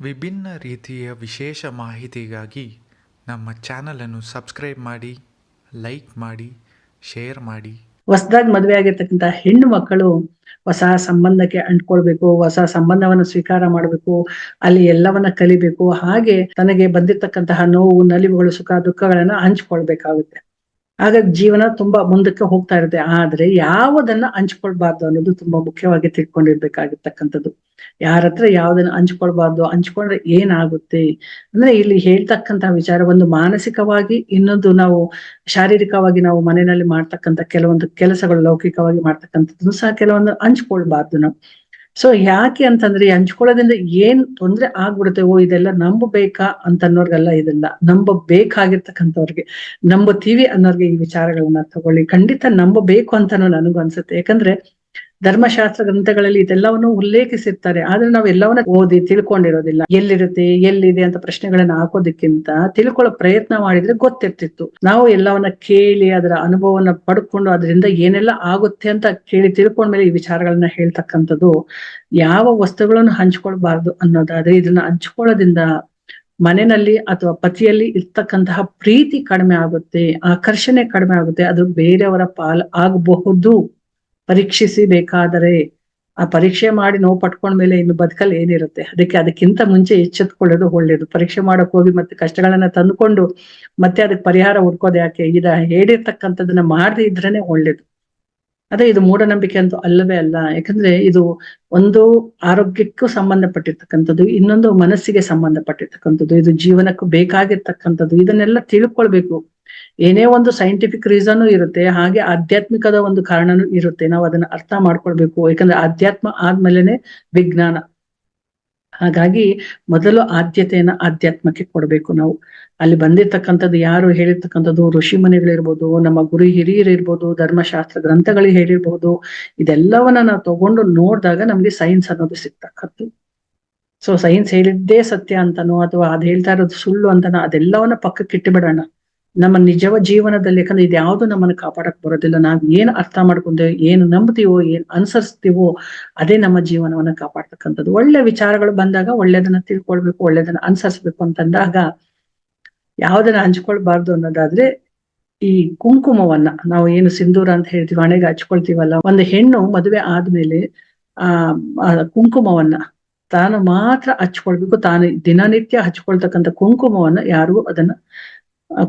ವಿಭಿನ್ನ ರೀತಿಯ ವಿಶೇಷ ಮಾಹಿತಿಗಾಗಿ ನಮ್ಮ ಚಾನಲನ್ನು ಸಬ್ಸ್ಕ್ರೈಬ್ ಮಾಡಿ, ಲೈಕ್ ಮಾಡಿ, ಶೇರ್ ಮಾಡಿ. ಹೊಸದಾಗಿ ಮದುವೆ ಆಗಿರ್ತಕ್ಕಂಥ ಹೆಣ್ಣು ಮಕ್ಕಳು ಹೊಸ ಸಂಬಂಧಕ್ಕೆ ಅಂಟ್ಕೊಳ್ಬೇಕು, ಹೊಸ ಸಂಬಂಧವನ್ನ ಸ್ವೀಕಾರ ಮಾಡಬೇಕು, ಅಲ್ಲಿ ಎಲ್ಲವನ್ನ ಕಲಿಬೇಕು, ಹಾಗೆ ತನಗೆ ಬಂದಿರ್ತಕ್ಕಂತಹ ನೋವು, ನಲಿವುಗಳು, ಸುಖ, ದುಃಖಗಳನ್ನ ಹಂಚ್ಕೊಳ್ಬೇಕಾಗುತ್ತೆ. ಆಗ ಜೀವನ ತುಂಬಾ ಮುಂದಕ್ಕೆ ಹೋಗ್ತಾ ಇರುತ್ತೆ. ಆದ್ರೆ ಯಾವುದನ್ನ ಹಂಚ್ಕೊಳ್ಬಾರ್ದು ಅನ್ನೋದು ತುಂಬಾ ಮುಖ್ಯವಾಗಿ ತಿಳ್ಕೊಂಡಿರ್ಬೇಕಾಗಿರ್ತಕ್ಕಂಥದ್ದು. ಯಾರ ಹತ್ರ ಯಾವ್ದನ್ನ ಹಂಚ್ಕೊಳ್ಬಾರ್ದು, ಹಂಚ್ಕೊಂಡ್ರೆ ಏನಾಗುತ್ತೆ? ಅಂದ್ರೆ ಇಲ್ಲಿ ಹೇಳ್ತಕ್ಕಂತ ವಿಚಾರ ಒಂದು ಮಾನಸಿಕವಾಗಿ ಇನ್ನೊಂದು ನಾವು ಶಾರೀರಿಕವಾಗಿ ನಾವು ಮನೆಯಲ್ಲಿ ಮಾಡ್ತಕ್ಕಂಥ ಕೆಲವೊಂದು ಕೆಲಸಗಳು, ಲೌಕಿಕವಾಗಿ ಮಾಡ್ತಕ್ಕಂಥದ್ದು ಸಹ ಕೆಲವೊಂದು ಹಂಚ್ಕೊಳ್ಬಾರ್ದು ನಾವು. ಸೊ ಯಾಕೆ ಅಂತಂದ್ರೆ ಹಂಚ್ಕೊಳ್ಳೋದ್ರಿಂದ ಏನ್ ತೊಂದ್ರೆ ಆಗ್ಬಿಡುತ್ತೆ ಓ ಇದೆಲ್ಲ ನಂಬಬೇಕಾ ಅಂತ ಅನ್ನೋರ್ಗೆಲ್ಲ ಇದೆಲ್ಲ ನಂಬಬೇಕಾಗಿರ್ತಕ್ಕಂಥವ್ರಿಗೆ. ನಂಬುತ್ತೀವಿ ಅನ್ನೋರ್ಗೆ ಈ ವಿಚಾರಗಳನ್ನ ತಗೊಳ್ಳಿ. ಖಂಡಿತ ನಂಬಬೇಕು ಅಂತಾನು ನನಗೂ ಅನ್ಸುತ್ತೆ. ಯಾಕಂದ್ರೆ ಧರ್ಮಶಾಸ್ತ್ರ ಗ್ರಂಥಗಳಲ್ಲಿ ಇದೆಲ್ಲವನ್ನು ಉಲ್ಲೇಖಿಸಿರ್ತಾರೆ. ಆದ್ರೆ ನಾವು ಎಲ್ಲವನ್ನ ಓದಿ ತಿಳ್ಕೊಂಡಿರೋದಿಲ್ಲ. ಎಲ್ಲಿರುತ್ತೆ, ಎಲ್ಲಿದೆ ಅಂತ ಪ್ರಶ್ನೆಗಳನ್ನ ಹಾಕೋದಕ್ಕಿಂತ ತಿಳ್ಕೊಳ್ಳೋ ಪ್ರಯತ್ನ ಮಾಡಿದ್ರೆ ಗೊತ್ತಿರ್ತಿತ್ತು. ನಾವು ಎಲ್ಲವನ್ನ ಕೇಳಿ, ಅದರ ಅನುಭವವನ್ನ ಪಡ್ಕೊಂಡು ಅದರಿಂದ ಏನೆಲ್ಲ ಆಗುತ್ತೆ ಅಂತ ಕೇಳಿ ತಿಳ್ಕೊಂಡ್ಮೇಲೆ ಈ ವಿಚಾರಗಳನ್ನ ಹೇಳ್ತಕ್ಕಂಥದ್ದು ಯಾವ ವಸ್ತುಗಳನ್ನು ಹಂಚ್ಕೊಳ್ಬಾರ್ದು ಅನ್ನೋದಾದ್ರೆ ಇದನ್ನ ಹಂಚ್ಕೊಳ್ಳೋದ್ರಿಂದ ಮನೆಯಲ್ಲಿ ಅಥವಾ ಪತಿಯಲ್ಲಿ ಇರ್ತಕ್ಕಂತಹ ಪ್ರೀತಿ ಕಡಿಮೆ ಆಗುತ್ತೆ, ಆಕರ್ಷಣೆ ಕಡಿಮೆ ಆಗುತ್ತೆ, ಅದು ಬೇರೆಯವರ ಪಾಲ್ ಆಗಬಹುದು. ಪರೀಕ್ಷಿಸಿ ಬೇಕಾದರೆ ಆ ಪರೀಕ್ಷೆ ಮಾಡಿ ನೋವು ಪಟ್ಕೊಂಡ್ಮೇಲೆ ಇನ್ನು ಬದುಕಲ್ಲಿ ಏನಿರುತ್ತೆ? ಅದಕ್ಕೆ ಅದಕ್ಕಿಂತ ಮುಂಚೆ ಎಚ್ಚೆತ್ಕೊಳ್ಳೋದು ಒಳ್ಳೇದು. ಪರೀಕ್ಷೆ ಮಾಡಕ್ ಹೋಗಿ ಮತ್ತೆ ಕಷ್ಟಗಳನ್ನ ತಂದುಕೊಂಡು ಮತ್ತೆ ಅದಕ್ಕೆ ಪರಿಹಾರ ಹುಡ್ಕೋದು ಯಾಕೆ? ಇದ ಹೇಳಿರ್ತಕ್ಕಂಥದ್ದನ್ನ ಮಾಡದೇ ಇದ್ರೇನೆ ಒಳ್ಳೇದು. ಅದೇ ಇದು ಮೂಢನಂಬಿಕೆ ಅಂತೂ ಅಲ್ಲವೇ ಅಲ್ಲ. ಯಾಕಂದ್ರೆ ಇದು ಒಂದು ಆರೋಗ್ಯಕ್ಕೂ ಸಂಬಂಧಪಟ್ಟಿರ್ತಕ್ಕಂಥದ್ದು, ಇನ್ನೊಂದು ಮನಸ್ಸಿಗೆ ಸಂಬಂಧಪಟ್ಟಿರ್ತಕ್ಕಂಥದ್ದು, ಇದು ಜೀವನಕ್ಕೂ ಬೇಕಾಗಿರ್ತಕ್ಕಂಥದ್ದು, ಇದನ್ನೆಲ್ಲ ತಿಳ್ಕೊಳ್ಬೇಕು. ಏನೇ ಒಂದು ಸೈಂಟಿಫಿಕ್ ರೀಸನ್ ಇರುತ್ತೆ, ಹಾಗೆ ಆಧ್ಯಾತ್ಮಿಕದ ಒಂದು ಕಾರಣನೂ ಇರುತ್ತೆ. ನಾವು ಅದನ್ನ ಅರ್ಥ ಮಾಡ್ಕೊಳ್ಬೇಕು. ಯಾಕಂದ್ರೆ ಆಧ್ಯಾತ್ಮ ಆದ್ಮೇಲೆನೆ ವಿಜ್ಞಾನ. ಹಾಗಾಗಿ ಮೊದಲು ಆದ್ಯತೆಯನ್ನ ಆಧ್ಯಾತ್ಮಕ್ಕೆ ಕೊಡ್ಬೇಕು ನಾವು. ಅಲ್ಲಿ ಬಂದಿರ್ತಕ್ಕಂಥದ್ದು ಯಾರು ಹೇಳಿರ್ತಕ್ಕಂಥದ್ದು? ಋಷಿ ಮನೆಗಳಿರ್ಬೋದು, ನಮ್ಮ ಗುರು ಹಿರಿಯರು ಇರ್ಬೋದು, ಧರ್ಮಶಾಸ್ತ್ರ ಗ್ರಂಥಗಳು ಹೇಳಿರ್ಬೋದು. ಇದೆಲ್ಲವನ್ನ ನಾವು ತಗೊಂಡು ನೋಡಿದಾಗ ನಮ್ಗೆ ಸೈನ್ಸ್ ಅನ್ನೋದು ಸಿಗ್ತಕ್ಕದ್ದು. ಸೊ ಸೈನ್ಸ್ ಹೇಳಿದ್ದೇ ಸತ್ಯ ಅಂತನೋ, ಅಥವಾ ಅದ್ ಹೇಳ್ತಾ ಇರೋದು ಸುಳ್ಳು ಅಂತನೋ, ಅದೆಲ್ಲವನ್ನ ಪಕ್ಕಕ್ಕೆ ಇಟ್ಟುಬಿಡೋಣ ನಮ್ಮ ನಿಜವ ಜೀವನದಲ್ಲಿ, ಯಾಕಂದ್ರೆ ಇದು ಯಾವುದು ನಮ್ಮನ್ನ ಕಾಪಾಡಕ್ ಬರೋದಿಲ್ಲ. ನಾವ್ ಏನ್ ಅರ್ಥ ಮಾಡ್ಕೊಂಡೇವೆ ಏನು ನಂಬ್ತೀವೋ, ಏನ್ ಅನುಸರಿಸ್ತೀವೋ, ಅದೇ ನಮ್ಮ ಜೀವನವನ್ನ ಕಾಪಾಡ್ತಕ್ಕಂಥದ್ದು. ಒಳ್ಳೆ ವಿಚಾರಗಳು ಬಂದಾಗ ಒಳ್ಳೇದನ್ನ ತಿಳ್ಕೊಳ್ಬೇಕು, ಒಳ್ಳೇದನ್ನ ಅನುಸರಿಸ್ಬೇಕು ಅಂತಂದಾಗ ಯಾವ್ದನ್ನ ಹಂಚ್ಕೊಳ್ಬಾರ್ದು ಅನ್ನೋದಾದ್ರೆ ಈ ಕುಂಕುಮವನ್ನ. ನಾವು ಏನು ಸಿಂಧೂರ ಅಂತ ಹೇಳ್ತೀವಿ, ಹಣೆಗೆ ಹಚ್ಕೊಳ್ತೀವಲ್ಲ, ಒಂದು ಹೆಣ್ಣು ಮದುವೆ ಆದ್ಮೇಲೆ ಆ ಕುಂಕುಮವನ್ನ ತಾನು ಮಾತ್ರ ಹಚ್ಕೊಳ್ಬೇಕು, ತಾನು ದಿನನಿತ್ಯ ಹಚ್ಕೊಳ್ತಕ್ಕಂಥ ಕುಂಕುಮವನ್ನ ಯಾರಿಗೂ ಅದನ್ನ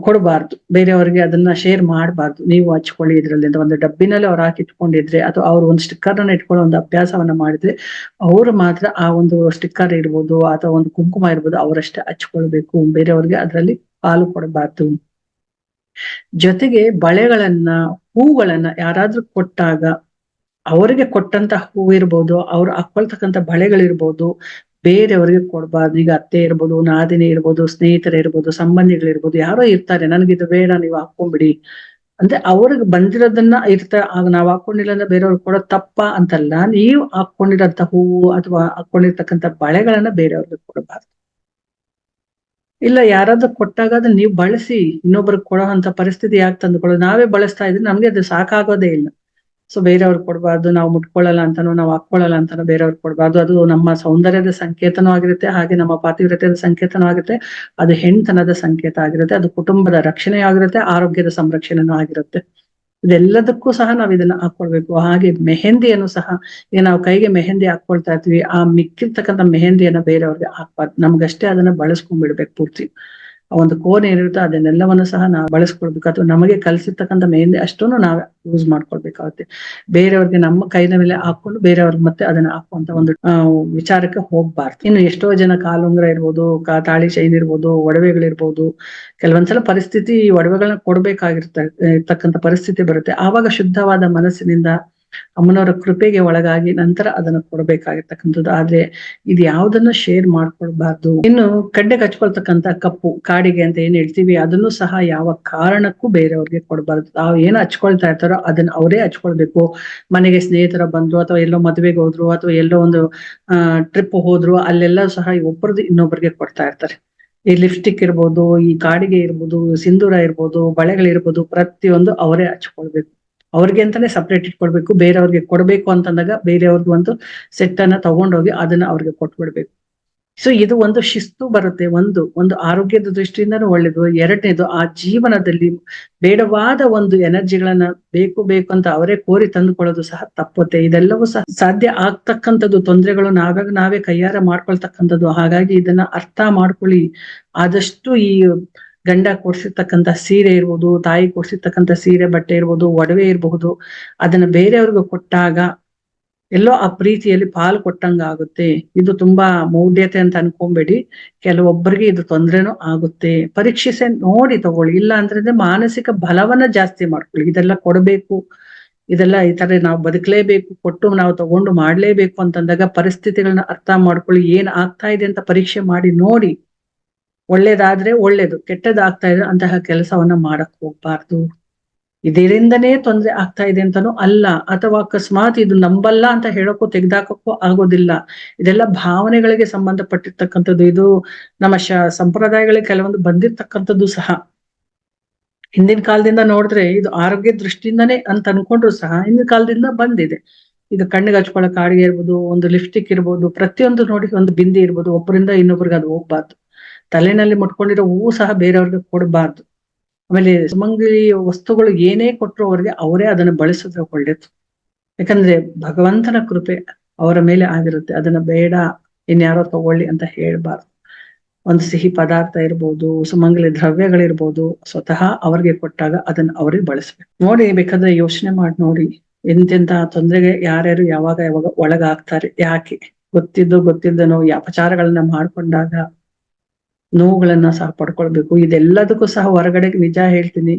ಕೊಡಬಾರ್ದು. ಬೇರೆಯವರಿಗೆ ಅದನ್ನ ಶೇರ್ ಮಾಡಬಾರ್ದು. ನೀವು ಹಚ್ಕೊಳ್ಳಿ ಇದ್ರಲ್ಲಿ ಒಂದು ಡಬ್ಬಿನಲ್ಲಿ ಅವ್ರು ಹಾಕಿ ಇಟ್ಕೊಂಡಿದ್ರೆ ಅಥವಾ ಅವ್ರು ಒಂದು ಸ್ಟಿಕ್ಕರ್ ಅನ್ನ ಇಟ್ಕೊಳ್ಳೋ ಒಂದು ಅಭ್ಯಾಸವನ್ನ ಮಾಡಿದ್ರೆ, ಅವ್ರು ಮಾತ್ರ ಆ ಒಂದು ಸ್ಟಿಕ್ಕರ್ ಇರ್ಬೋದು, ಅಥವಾ ಒಂದು ಕುಂಕುಮ ಇರ್ಬೋದು, ಅವರಷ್ಟೇ ಹಚ್ಕೊಳ್ಬೇಕು. ಬೇರೆಯವ್ರಿಗೆ ಅದರಲ್ಲಿ ಪಾಲು ಕೊಡಬಾರ್ದು. ಜೊತೆಗೆ ಬಳೆಗಳನ್ನ, ಹೂಗಳನ್ನ ಯಾರಾದ್ರೂ ಕೊಟ್ಟಾಗ, ಅವರಿಗೆ ಕೊಟ್ಟಂತ ಹೂ ಇರ್ಬೋದು, ಅವ್ರು ಹಾಕೊಳ್ತಕ್ಕಂಥ ಬಳೆಗಳಿರ್ಬೋದು ಬೇರೆಯವರಿಗೆ ಕೊಡಬಾರ್ದು. ಈಗ ಅತ್ತೆ ಇರ್ಬೋದು, ನಾದಿನಿ ಇರ್ಬೋದು, ಸ್ನೇಹಿತರೇ ಇರ್ಬೋದು ಸಂಬಂಧಿಗಳಿರ್ಬೋದು ಯಾರೋ ಇರ್ತಾರೆ. ನನಗಿದು ಬೇಡ, ನೀವು ಹಾಕೊಂಡ್ಬಿಡಿ ಅಂದ್ರೆ ಅವ್ರಿಗೆ ಬಂದಿರೋದನ್ನ ಇರ್ತ, ಆಗ ನಾವ್ ಹಾಕೊಂಡಿಲ್ಲ ಅಂದ್ರೆ ಬೇರೆಯವ್ರಿಗೆ ಕೊಡೋ ತಪ್ಪ ಅಂತಲ್ಲ. ನೀವು ಹಾಕೊಂಡಿರೋಂತ ಹೂವು ಅಥವಾ ಹಾಕೊಂಡಿರ್ತಕ್ಕಂಥ ಬಳೆಗಳನ್ನ ಬೇರೆಯವ್ರಿಗೆ ಕೊಡಬಾರ್ದು. ಇಲ್ಲ, ಯಾರಾದ್ರೂ ಕೊಟ್ಟಾಗ ಅದನ್ನ ನೀವು ಬಳಸಿ, ಇನ್ನೊಬ್ರಿಗೆ ಕೊಡೋ ಅಂತ ಪರಿಸ್ಥಿತಿ ಯಾಕೆ ತಂದುಕೊಳ್ಳೋದು? ನಾವೇ ಬಳಸ್ತಾ ಇದ್ರೆ ನಮ್ಗೆ ಅದು ಸಾಕಾಗೋದೇ ಇಲ್ಲ. ಸೊ ಬೇರೆಯವ್ರಿಗೆ ಕೊಡಬಾರ್ದು, ನಾವು ಮುಟ್ಕೊಳ್ಳಲ್ಲ ಅಂತಾನೋ, ನಾವು ಹಾಕೊಳ್ಳಲ್ಲ ಅಂತಾನೋ ಬೇರೆಯವ್ರಿಗೆ ಕೊಡಬಾರ್ದು. ಅದು ನಮ್ಮ ಸೌಂದರ್ಯದ ಸಂಕೇತನೂ ಆಗಿರುತ್ತೆ, ಹಾಗೆ ನಮ್ಮ ಪಾತಿವ್ರತ್ಯದ ಸಂಕೇತನೂ ಆಗಿರುತ್ತೆ. ಅದು ಹೆಣ್ತನದ ಸಂಕೇತ ಆಗಿರುತ್ತೆ, ಅದು ಕುಟುಂಬದ ರಕ್ಷಣೆ ಆಗಿರುತ್ತೆ, ಆರೋಗ್ಯದ ಸಂರಕ್ಷಣೆನೂ ಆಗಿರುತ್ತೆ. ಇದೆಲ್ಲದಕ್ಕೂ ಸಹ ನಾವು ಇದನ್ನ ಹಾಕೊಳ್ಬೇಕು ಹಾಗೆ ಮೆಹಂದಿಯನ್ನು ಸಹ, ಈಗ ನಾವು ಕೈಗೆ ಮೆಹಂದಿ ಹಾಕೊಳ್ತಾ ಇರ್ತೀವಿ, ಆ ಮಿಕ್ಕಿರ್ತಕ್ಕಂಥ ಮೆಹಂದಿಯನ್ನ ಬೇರೆಯವ್ರಿಗೆ ಹಾಕ್ಬಾರ್ದು. ನಮ್ಗಷ್ಟೇ ಅದನ್ನ ಬಳಸ್ಕೊಂಡ್ಬಿಡ್ಬೇಕು ಪೂರ್ತಿ. ಒಂದು ಕೋನ್ ಏನಿರುತ್ತೋ ಅದನ್ನೆಲ್ಲವನ್ನು ಸಹ ನಾವು ಬಳಸ್ಕೊಳ್ಬೇಕು ಅಥವಾ ನಮಗೆ ಕಲಿಸಿರ್ತಕ್ಕಂಥ ಮೆಹಂದಿ ಅಷ್ಟನ್ನು ನಾವು ಯೂಸ್ ಮಾಡ್ಕೊಳ್ಬೇಕಾಗುತ್ತೆ. ಬೇರೆಯವ್ರಿಗೆ ನಮ್ಮ ಕೈನ ಮೇಲೆ ಹಾಕೊಂಡು ಬೇರೆಯವ್ರಿಗೆ ಮತ್ತೆ ಅದನ್ನ ಹಾಕುವಂತ ಒಂದು ವಿಚಾರಕ್ಕೆ ಹೋಗ್ಬಾರ್ದು. ಇನ್ನು ಎಷ್ಟೋ ಜನ ಕಾಲುಂಗ್ರ ಇರ್ಬೋದು ತಾಳಿ ಚೈನ್ ಇರ್ಬೋದು, ಒಡವೆಗಳಿರ್ಬೋದು, ಕೆಲವೊಂದ್ಸಲ ಪರಿಸ್ಥಿತಿ ಒಡವೆಗಳನ್ನ ಕೊಡ್ಬೇಕಾಗಿರ್ತ, ಇರ್ತಕ್ಕಂಥ ಪರಿಸ್ಥಿತಿ ಬರುತ್ತೆ. ಆವಾಗ ಶುದ್ಧವಾದ ಮನಸ್ಸಿನಿಂದ ಅಮ್ಮನವರ ಕೃಪೆಗೆ ಒಳಗಾಗಿ ನಂತರ ಅದನ್ನು ಕೊಡಬೇಕಾಗಿರ್ತಕ್ಕಂಥದ್ದು. ಆದ್ರೆ ಇದು ಯಾವ್ದನ್ನು ಶೇರ್ ಮಾಡ್ಕೊಳ್ಬಾರ್ದು. ಇನ್ನು ಕಡ್ಡೆ ಹಚ್ಕೊಳ್ತಕ್ಕಂತ ಕಪ್ಪು, ಕಾಡಿಗೆ ಅಂತ ಏನ್ ಹೇಳ್ತೀವಿ, ಅದನ್ನು ಸಹ ಯಾವ ಕಾರಣಕ್ಕೂ ಬೇರೆಯವ್ರಿಗೆ ಕೊಡಬಾರ್ದು. ತಾವು ಏನ್ ಹಚ್ಕೊಳ್ತಾ ಇರ್ತಾರೋ ಅದನ್ನ ಅವರೇ ಹಚ್ಕೊಳ್ಬೇಕು. ಮನೆಗೆ ಸ್ನೇಹಿತರ ಬಂದ್ರು ಅಥವಾ ಎಲ್ಲೋ ಮದುವೆಗೆ ಹೋದ್ರು ಅಥವಾ ಎಲ್ಲೋ ಒಂದು ಟ್ರಿಪ್ ಹೋದ್ರು ಅಲ್ಲೆಲ್ಲ ಸಹ ಒಬ್ಬರದು ಇನ್ನೊಬ್ಬರಿಗೆ ಕೊಡ್ತಾ ಇರ್ತಾರೆ. ಈ ಲಿಪ್ಸ್ಟಿಕ್ ಇರ್ಬೋದು, ಈ ಕಾಡಿಗೆ ಇರ್ಬೋದು, ಸಿಂಧೂರ ಇರ್ಬೋದು, ಬಳೆಗಳಿರ್ಬೋದು ಪ್ರತಿಯೊಂದು ಅವರೇ ಹಚ್ಕೊಳ್ಬೇಕು. ಅವ್ರಿಗೆ ಅಂತಾನೆ ಸಪ್ರೇಟ್ ಇಟ್ಕೊಡ್ಬೇಕು, ಬೇರೆಯವ್ರಿಗೆ ಕೊಡ್ಬೇಕು ಅಂತಂದಾಗ ಬೇರೆಯವ್ರಿಗೆ ಒಂದು ಸೆಟ್ ಅನ್ನ ತಗೊಂಡೋಗಿ ಅದನ್ನ ಅವ್ರಿಗೆ ಕೊಟ್ಬಿಡ್ಬೇಕು. ಸೊ ಇದು ಒಂದು ಶಿಸ್ತು ಬರುತ್ತೆ, ಒಂದು ಒಂದು ಆರೋಗ್ಯದ ದೃಷ್ಟಿಯಿಂದನೂ ಒಳ್ಳೇದು. ಎರಡನೇದು, ಆ ಜೀವನದಲ್ಲಿ ಬೇಡವಾದ ಒಂದು ಎನರ್ಜಿಗಳನ್ನ ಬೇಕು ಬೇಕು ಅಂತ ಅವರೇ ಕೋರಿ ತಂದುಕೊಳ್ಳೋದು ಸಹ ತಪ್ಪುತ್ತೆ. ಇದೆಲ್ಲವೂ ಸಹ ಸಾಧ್ಯ ಆಗ್ತಕ್ಕಂಥದ್ದು, ತೊಂದರೆಗಳು ನಾವಾಗ ನಾವೇ ಕೈಯಾರ ಮಾಡ್ಕೊಳ್ತಕ್ಕಂಥದ್ದು. ಹಾಗಾಗಿ ಇದನ್ನ ಅರ್ಥ ಮಾಡ್ಕೊಳ್ಳಿ. ಆದಷ್ಟು ಈ ಗಂಡ ಕೊಡ್ಸಿರ್ತಕ್ಕಂಥ ಸೀರೆ ಇರ್ಬೋದು, ತಾಯಿ ಕೊಡ್ಸಿರ್ತಕ್ಕಂಥ ಸೀರೆ ಬಟ್ಟೆ ಇರ್ಬೋದು, ಒಡವೆ ಇರಬಹುದು, ಅದನ್ನ ಬೇರೆಯವ್ರಿಗೂ ಕೊಟ್ಟಾಗ ಎಲ್ಲೋ ಆ ಪ್ರೀತಿಯಲ್ಲಿ ಪಾಲು ಕೊಟ್ಟಂಗ ಆಗುತ್ತೆ. ಇದು ತುಂಬಾ ಮೌಢ್ಯತೆ ಅಂತ ಅನ್ಕೊಂಬೇಡಿ. ಕೆಲವೊಬ್ಬರಿಗೆ ಇದು ತೊಂದ್ರೆನೂ ಆಗುತ್ತೆ. ಪರೀಕ್ಷಿಸೆ ನೋಡಿ ತಗೊಳ್ಳಿ. ಇಲ್ಲ ಅಂದ್ರೆ ಮಾನಸಿಕ ಬಲವನ್ನ ಜಾಸ್ತಿ ಮಾಡ್ಕೊಳ್ಳಿ. ಇದೆಲ್ಲ ಕೊಡಬೇಕು. ಇದೆಲ್ಲ ಈ ತರ ನಾವು ಬದುಕಲೇಬೇಕು. ಕೊಟ್ಟು ನಾವು ತಗೊಂಡು ಮಾಡ್ಲೇಬೇಕು ಅಂತಂದಾಗ ಪರಿಸ್ಥಿತಿಗಳನ್ನ ಅರ್ಥ ಮಾಡ್ಕೊಳ್ಳಿ. ಏನ್ ಆಗ್ತಾ ಇದೆ ಅಂತ ಪರೀಕ್ಷೆ ಮಾಡಿ ನೋಡಿ. ಒಳ್ಳೇದಾದ್ರೆ ಒಳ್ಳೇದು, ಕೆಟ್ಟದಾಗ್ತಾ ಇದೆ ಅಂತಹ ಕೆಲಸವನ್ನ ಮಾಡಕ್ ಹೋಗ್ಬಾರ್ದು. ಇದರಿಂದನೇ ತೊಂದ್ರೆ ಆಗ್ತಾ ಇದೆ ಅಂತಾನು ಅಲ್ಲ, ಅಥವಾ ಅಕಸ್ಮಾತ್ ಇದು ನಂಬಲ್ಲ ಅಂತ ಹೇಳೋಕ್ಕೂ ತೆಗ್ದಾಕಕ್ಕೂ ಆಗೋದಿಲ್ಲ. ಇದೆಲ್ಲ ಭಾವನೆಗಳಿಗೆ ಸಂಬಂಧಪಟ್ಟಿರ್ತಕ್ಕಂಥದ್ದು. ಇದು ನಮ್ಮ ಶ ಸಂಪ್ರದಾಯಗಳಿಗೆ ಕೆಲವೊಂದು ಬಂದಿರ್ತಕ್ಕಂಥದ್ದು ಸಹ. ಹಿಂದಿನ ಕಾಲದಿಂದ ನೋಡಿದ್ರೆ ಇದು ಆರೋಗ್ಯ ದೃಷ್ಟಿಯಿಂದನೇ ಅಂತ ಅನ್ಕೊಂಡ್ರು ಸಹ, ಹಿಂದಿನ ಕಾಲದಿಂದ ಬಂದಿದೆ. ಇದು ಕಣ್ಣಿಗೆ ಹಚ್ಕೊಳ್ಳೋ ಕಾಡಿಗೆ ಇರ್ಬೋದು, ಒಂದು ಲಿಪ್ಸ್ಟಿಕ್ ಇರ್ಬೋದು, ಪ್ರತಿಯೊಂದು ನೋಡಿ ಒಂದು ಬಿಂದಿ ಇರ್ಬೋದು, ಒಬ್ಬರಿಂದ ಇನ್ನೊಬ್ರಿಗೆ ಅದು ಹೋಗ್ಬಾರ್ದು. ತಲೆನಲ್ಲಿ ಮುಟ್ಕೊಂಡಿರೋ ಹೂವು ಸಹ ಬೇರೆಯವ್ರಿಗೆ ಕೊಡಬಾರ್ದು. ಆಮೇಲೆ ಸುಮಂಗಲಿ ವಸ್ತುಗಳು ಏನೇ ಕೊಟ್ಟರು ಅವ್ರಿಗೆ ಅವರೇ ಅದನ್ನು ಬಳಸಿದ್ರೆ ಒಳ್ಳೇದು. ಯಾಕಂದ್ರೆ ಭಗವಂತನ ಕೃಪೆ ಅವರ ಮೇಲೆ ಆಗಿರುತ್ತೆ. ಅದನ್ನ ಬೇಡ, ಇನ್ಯಾರೋ ತಗೊಳ್ಳಿ ಅಂತ ಹೇಳ್ಬಾರ್ದು. ಒಂದು ಸಿಹಿ ಪದಾರ್ಥ ಇರ್ಬೋದು, ಸುಮಂಗಲಿ ದ್ರವ್ಯಗಳಿರ್ಬೋದು, ಸ್ವತಃ ಅವ್ರಿಗೆ ಕೊಟ್ಟಾಗ ಅದನ್ನ ಅವ್ರಿಗೆ ಬಳಸ್ಬೇಕು. ನೋಡಿ, ಬೇಕಾದ್ರೆ ಯೋಚನೆ ಮಾಡಿ ನೋಡಿ ಎಂತೆಂತ ತೊಂದರೆಗೆ ಯಾರ್ಯಾರು ಯಾವಾಗ ಯಾವಾಗ ಒಳಗಾಗ್ತಾರೆ, ಯಾಕೆ? ಗೊತ್ತಿದ್ದು ಗೊತ್ತಿದ್ದನೋ ಅಪಚಾರಗಳನ್ನ ಮಾಡ್ಕೊಂಡಾಗ ನೋವುಗಳನ್ನ ಸಹ ಪಡ್ಕೊಳ್ಬೇಕು. ಇದೆಲ್ಲದಕ್ಕೂ ಸಹ ಹೊರಗಡೆ ನಿಜ ಹೇಳ್ತೀನಿ.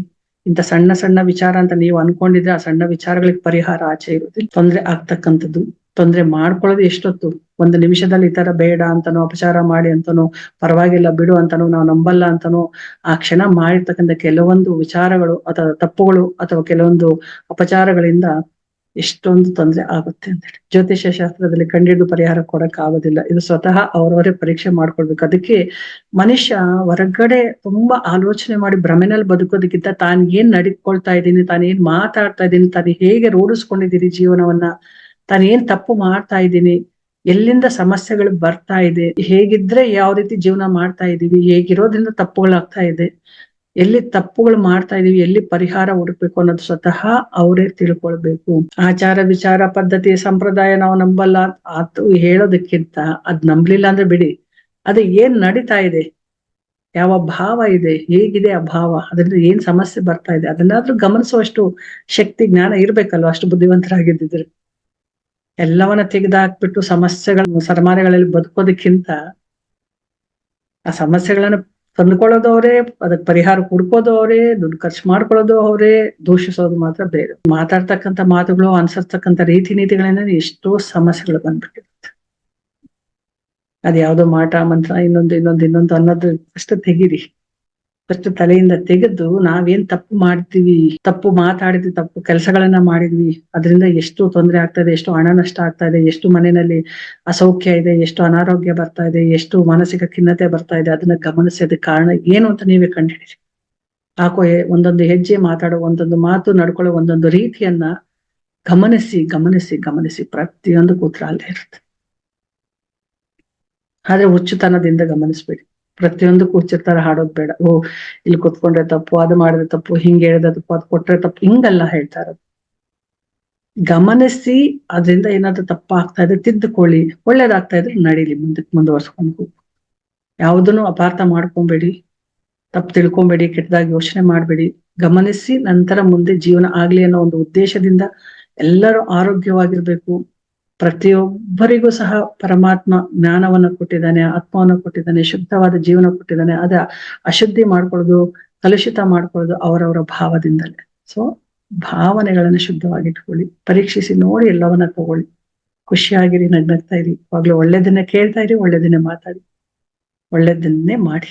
ಇಂಥ ಸಣ್ಣ ಸಣ್ಣ ವಿಚಾರ ಅಂತ ನೀವು ಅನ್ಕೊಂಡಿದ್ರೆ ಆ ಸಣ್ಣ ವಿಚಾರಗಳಿಗೆ ಪರಿಹಾರ ಆಚೆ ಇರುತ್ತೆ ತೊಂದ್ರೆ ಆಗ್ತಕ್ಕಂಥದ್ದು. ತೊಂದ್ರೆ ಮಾಡ್ಕೊಳ್ಳೋದು ಎಷ್ಟೊತ್ತು? ಒಂದು ನಿಮಿಷದಲ್ಲಿ ಈ ತರ ಬೇಡ ಅಂತನೋ, ಅಪಚಾರ ಮಾಡಿ ಅಂತನೋ, ಪರವಾಗಿಲ್ಲ ಬಿಡು ಅಂತನೋ, ನಾವು ನಂಬಲ್ಲ ಅಂತನೋ, ಆ ಕ್ಷಣ ಮಾಡಿರ್ತಕ್ಕಂಥ ಕೆಲವೊಂದು ವಿಚಾರಗಳು ಅಥವಾ ತಪ್ಪುಗಳು ಅಥವಾ ಕೆಲವೊಂದು ಅಪಚಾರಗಳಿಂದ ಎಷ್ಟೊಂದು ತೊಂದರೆ ಆಗುತ್ತೆ ಅಂತ ಹೇಳಿ ಜ್ಯೋತಿಷ್ಯ ಶಾಸ್ತ್ರದಲ್ಲಿ ಕಂಡಿಡಿದು ಪರಿಹಾರ ಕೊಡಕ್ ಆಗೋದಿಲ್ಲ. ಇದು ಸ್ವತಃ ಅವರವರೇ ಪರೀಕ್ಷೆ ಮಾಡ್ಕೊಳ್ಬೇಕು ಅದಕ್ಕೆ ಮನುಷ್ಯ ಹೊರಗಡೆ ತುಂಬಾ ಆಲೋಚನೆ ಮಾಡಿ ಭ್ರಮೆನಲ್ಲಿ ಬದುಕೋದಕ್ಕಿಂತ ತಾನು ಏನ್ ನಡ್ಕೊಳ್ತಾ ಇದ್ದೀನಿ, ತಾನು ಏನ್ ಮಾತಾಡ್ತಾ ಇದ್ದೀನಿ, ತಾನು ಹೇಗೆ ರೂಢಿಸ್ಕೊಂಡಿದ್ದೀನಿ ಜೀವನವನ್ನ, ತಾನು ಏನ್ ತಪ್ಪು ಮಾಡ್ತಾ ಇದ್ದೀನಿ, ಎಲ್ಲಿಂದ ಸಮಸ್ಯೆಗಳು ಬರ್ತಾ ಇದೆ, ಹೇಗಿದ್ರೆ ಯಾವ ರೀತಿ ಜೀವನ ಮಾಡ್ತಾ ಇದೀವಿ ಹೇಗಿರೋದ್ರಿಂದ ತಪ್ಪುಗಳಾಗ್ತಾ ಇದೆ. ಎಲ್ಲಿ ತಪ್ಪುಗಳು ಮಾಡ್ತಾ ಇದೀವಿ, ಎಲ್ಲಿ ಪರಿಹಾರ ಹುಡುಕ್ಬೇಕು ಅನ್ನೋದು ಸ್ವತಃ ಅವರೇ ತಿಳ್ಕೊಳ್ಬೇಕು. ಆಚಾರ ವಿಚಾರ ಪದ್ಧತಿ ಸಂಪ್ರದಾಯ ನಾವು ನಂಬಲ್ಲ ಅದು ಹೇಳೋದಕ್ಕಿಂತ ಅದ್ ನಂಬ್ಲಿಲ್ಲ ಅಂದ್ರೆ ಬಿಡಿ. ಅದು ಏನ್ ನಡೀತಾ ಇದೆ? ಯಾವ ಭಾವ ಇದೆ? ಹೇಗಿದೆ ಆ ಭಾವ? ಅದರಿಂದ ಏನ್ ಸಮಸ್ಯೆ ಬರ್ತಾ ಇದೆ? ಅದನ್ನಾದ್ರೂ ಗಮನಿಸುವಷ್ಟು ಶಕ್ತಿ, ಜ್ಞಾನ ಇರ್ಬೇಕಲ್ವ? ಅಷ್ಟು ಬುದ್ಧಿವಂತರಾಗಿದ್ದಿದ್ರೆ. ಎಲ್ಲವನ್ನ ತೆಗೆದಾಕ್ಬಿಟ್ಟು ಸಮಸ್ಯೆಗಳನ್ನು ಸರಮಾರೆಗಳಲ್ಲಿ ಬದುಕೋದಕ್ಕಿಂತ ಆ ಸಮಸ್ಯೆಗಳನ್ನ ತಂದ್ಕೊಳ್ಳೋದು ಅವರೇ, ಅದಕ್ಕೆ ಪರಿಹಾರ ಹುಡ್ಕೋದು ಅವರೇ, ದುಡ್ಡು ಖರ್ಚು ಮಾಡ್ಕೊಳ್ಳೋದು ಅವರೇ, ದೂಷಿಸೋದು ಮಾತ್ರ ಬೇರೆ. ಮಾತಾಡ್ತಕ್ಕಂಥ ಮಾತುಗಳು, ಅನ್ಸರ್ತಕ್ಕಂಥ ರೀತಿ ನೀತಿಗಳಿಂದ ಎಷ್ಟೋ ಸಮಸ್ಯೆಗಳು ಬಂದ್ಬಿಟ್ಟಿರುತ್ತೆ. ಅದ್ ಯಾವ್ದೋ ಮಾಟ, ಮಂತ್ರ, ಇನ್ನೊಂದು ಇನ್ನೊಂದು ಇನ್ನೊಂದು ಅನ್ನೋದು ಅಷ್ಟು ತೆಗೀರಿ. ಫಸ್ಟ್ ತಲೆಯಿಂದ ತೆಗೆದು ನಾವೇನ್ ತಪ್ಪು ಮಾಡ್ತೀವಿ, ತಪ್ಪು ಮಾತಾಡಿದ್ವಿ, ತಪ್ಪು ಕೆಲಸಗಳನ್ನ ಮಾಡಿದ್ವಿ, ಅದರಿಂದ ಎಷ್ಟು ತೊಂದರೆ ಆಗ್ತಾ ಇದೆ ಎಷ್ಟು ಹಣ ನಷ್ಟ ಆಗ್ತಾ ಇದೆ, ಎಷ್ಟು ಮನೆಯಲ್ಲಿ ಅಸೌಖ್ಯ ಇದೆ, ಎಷ್ಟು ಅನಾರೋಗ್ಯ ಬರ್ತಾ ಇದೆ, ಎಷ್ಟು ಮಾನಸಿಕ ಖಿನ್ನತೆ ಬರ್ತಾ ಇದೆ, ಅದನ್ನ ಗಮನಿಸಿದ ಕಾರಣ ಏನು ಅಂತ ನೀವೇ ಕಂಡುಹಿಡಿರಿ. ಹಾಕೋ ಒಂದೊಂದು ಹೆಜ್ಜೆ ಮಾತಾಡೋ, ಒಂದೊಂದು ಮಾತು ನಡ್ಕೊಳ್ಳೋ ಒಂದೊಂದು ರೀತಿಯನ್ನ ಗಮನಿಸಿ ಗಮನಿಸಿ ಗಮನಿಸಿ ಪ್ರತಿಯೊಂದು ಕೂತ್ರ ಅಲ್ಲೇ ಇರುತ್ತೆ. ಆದ್ರೆ ಹುಚ್ಚುತನದಿಂದ ಗಮನಿಸ್ಬೇಡಿ. ಪ್ರತಿಯೊಂದು ಕೂಚಿರ್ತಾರ ಹಾಡೋದ್ ಬೇಡ. ಓ, ಇಲ್ಲಿ ಕುತ್ಕೊಂಡ್ರೆ ತಪ್ಪು, ಅದು ಮಾಡಿದ್ರೆ ತಪ್ಪು, ಹಿಂಗ್ ಹೇಳಿದ್ರೆ ತಪ್ಪು, ಅದು ಕೊಟ್ರೆ ತಪ್ಪು, ಹಿಂಗೆಲ್ಲ ಹೇಳ್ತಾ ಇರೋದು. ಗಮನಿಸಿ, ಅದರಿಂದ ಏನಾದ್ರು ತಪ್ಪ ಆಗ್ತಾ ಇದ್ರೆ ತಿದ್ದುಕೊಳ್ಳಿ. ಒಳ್ಳೇದಾಗ್ತಾ ಇದ್ರೆ ನಡೀಲಿ ಮುಂದಕ್ಕೆ ಮುಂದುವರ್ಸ್ಕೊಂಡು ಯಾವುದನ್ನು ಅಪಾರ್ಥ ಮಾಡ್ಕೊಂಬೇಡಿ, ತಪ್ಪು ತಿಳ್ಕೊಂಬೇಡಿ, ಕೆಟ್ಟದಾಗಿ ಯೋಚನೆ ಮಾಡಬೇಡಿ. ಗಮನಿಸಿ ನಂತರ ಮುಂದೆ ಜೀವನ ಆಗ್ಲಿ ಅನ್ನೋ ಒಂದು ಉದ್ದೇಶದಿಂದ ಎಲ್ಲರೂ ಆರೋಗ್ಯವಾಗಿರ್ಬೇಕು. ಪ್ರತಿಯೊಬ್ಬರಿಗೂ ಸಹ ಪರಮಾತ್ಮ ಜ್ಞಾನವನ್ನು ಕೊಟ್ಟಿದ್ದಾನೆ, ಆತ್ಮವನ್ನು ಕೊಟ್ಟಿದ್ದಾನೆ, ಶುದ್ಧವಾದ ಜೀವನ ಕೊಟ್ಟಿದ್ದಾನೆ, ಅದ ಅಶುದ್ಧಿ ಮಾಡ್ಕೊಳ್ಳೋದು, ಕಲುಷಿತ ಮಾಡ್ಕೊಳ್ಳೋದು ಅವರವರ ಭಾವದಿಂದಲೇ. ಸೊ ಭಾವನೆಗಳನ್ನ ಶುದ್ಧವಾಗಿಟ್ಕೊಳ್ಳಿ ಪರೀಕ್ಷಿಸಿ ನೋಡಿ ಎಲ್ಲವನ್ನ ತಗೊಳ್ಳಿ. ಖುಷಿಯಾಗಿರಿ, ನಗ್ನಗ್ತಾ ಇರಿ ಯಾವಾಗ್ಲೂ ಒಳ್ಳೇದನ್ನೇ ಕೇಳ್ತಾ ಇರಿ, ಒಳ್ಳೇದನ್ನೇ ಮಾತಾಡಿ, ಒಳ್ಳೇದನ್ನೇ ಮಾಡಿ.